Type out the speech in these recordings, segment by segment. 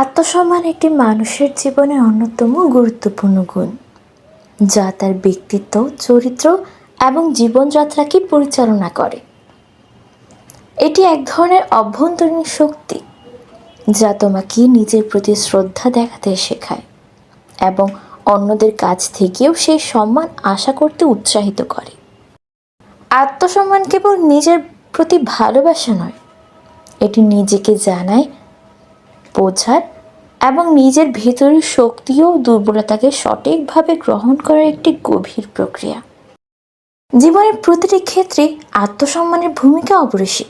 আত্মসম্মান একটি মানুষের জীবনে অন্যতম গুরুত্বপূর্ণ গুণ, যা তার ব্যক্তিত্ব, চরিত্র এবং জীবনযাত্রাকে পরিচালনা করে। এটি এক ধরনের অভ্যন্তরীণ শক্তি, যা তোমাকে নিজের প্রতি শ্রদ্ধা দেখাতে শেখায় এবং অন্যদের কাছ থেকেও সেই সম্মান আশা করতে উৎসাহিত করে। আত্মসম্মান কেবল নিজের প্রতি ভালোবাসা নয়, এটি নিজেকে জানায় বোঝার এবং নিজের ভেতরের শক্তি ও দুর্বলতাকে সঠিকভাবে গ্রহণ করার একটি গভীর প্রক্রিয়া। জীবনের প্রতিটি ক্ষেত্রে আত্মসম্মানের ভূমিকা অপরিসীম।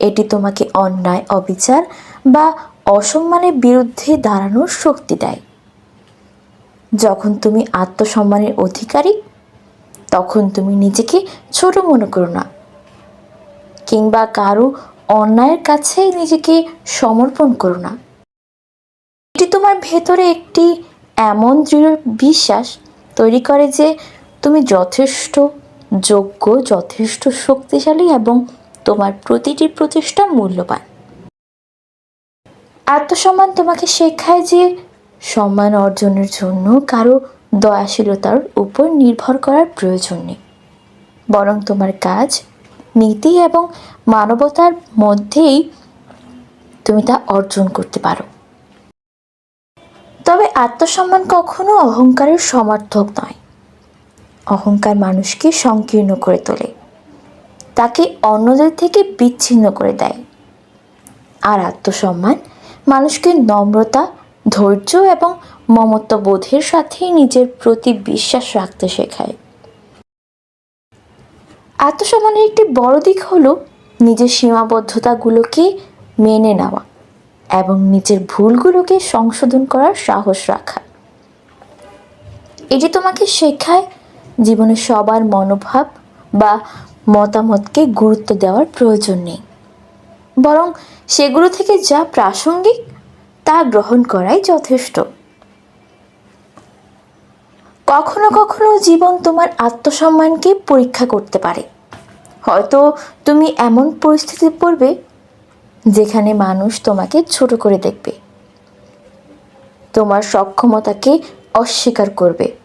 এটি তোমাকে অন্যায়, অবিচার বা অসম্মানের বিরুদ্ধে দাঁড়ানোর শক্তি দেয়। যখন তুমি আত্মসম্মানের অধিকারী, তখন তুমি নিজেকে ছোট মনে করো না। কিংবা কারও অন্যায়ের কাছে নিজেকে সমর্পণ করো না। এটি তোমার ভেতরে একটি এমন দৃঢ় বিশ্বাস তৈরি করে যে তুমি যথেষ্ট যোগ্য, যথেষ্ট শক্তিশালী এবং তোমার প্রতিটি প্রচেষ্টা মূল্যবান। আত্মসম্মান তোমাকে শেখায় যে সম্মান অর্জনের জন্য কারও দয়াশীলতার উপর নির্ভর করার প্রয়োজন নেই। বরং তোমার কাজ নীতি এবং মানবতার মধ্যেই তুমি তা অর্জন করতে পারো। তবে আত্মসম্মান কখনো অহংকারের সমর্থক নয়। অহংকার মানুষকে সংকীর্ণ করে তোলে। তাকে অন্যদের থেকে বিচ্ছিন্ন করে দেয়। আর আত্মসম্মান মানুষকে নম্রতা, ধৈর্য এবং মমত্ববোধের সাথে নিজের প্রতি বিশ্বাস রাখতে শেখায়। আত্মসম্মানের একটি বড় দিক হলো নিজের সীমাবদ্ধতাগুলোকে মেনে নেওয়া এবং নিজের ভুলগুলোকে সংশোধন করার সাহস রাখা। এটি তোমাকে শেখায় জীবনে সবার মনোভাব বা মতামতকে গুরুত্ব দেওয়ার প্রয়োজন নেই। বরং সেগুলো থেকে যা প্রাসঙ্গিক তা গ্রহণ করাই যথেষ্ট। কখনো কখনো জীবন তোমার আত্মসম্মানকে পরীক্ষা করতে পারে। হয়তো তুমি এমন পরিস্থিতি পড়বে যেখানে মানুষ তোমাকে ছোট করে দেখবে। তোমার সক্ষমতাকে অস্বীকার করবে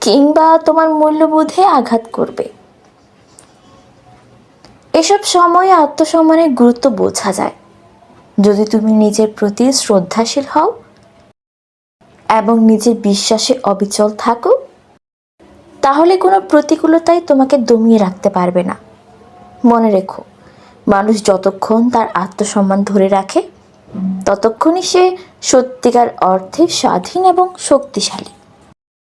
কিংবা তোমার মূল্যবোধে আঘাত করবে। এসব সময়ে আত্মসম্মানের গুরুত্ব বোঝা যায়। যদি তুমি নিজের প্রতি শ্রদ্ধাশীল হও এবং নিজের বিশ্বাসে অবিচল থাকো তাহলে কোনো প্রতিকূলতাই তোমাকে দমিয়ে রাখতে পারবে না। মনে রেখো, মানুষ যতক্ষণ তার আত্মসম্মান ধরে রাখে, ততক্ষণই সে সত্যিকার অর্থে স্বাধীন এবং শক্তিশালী।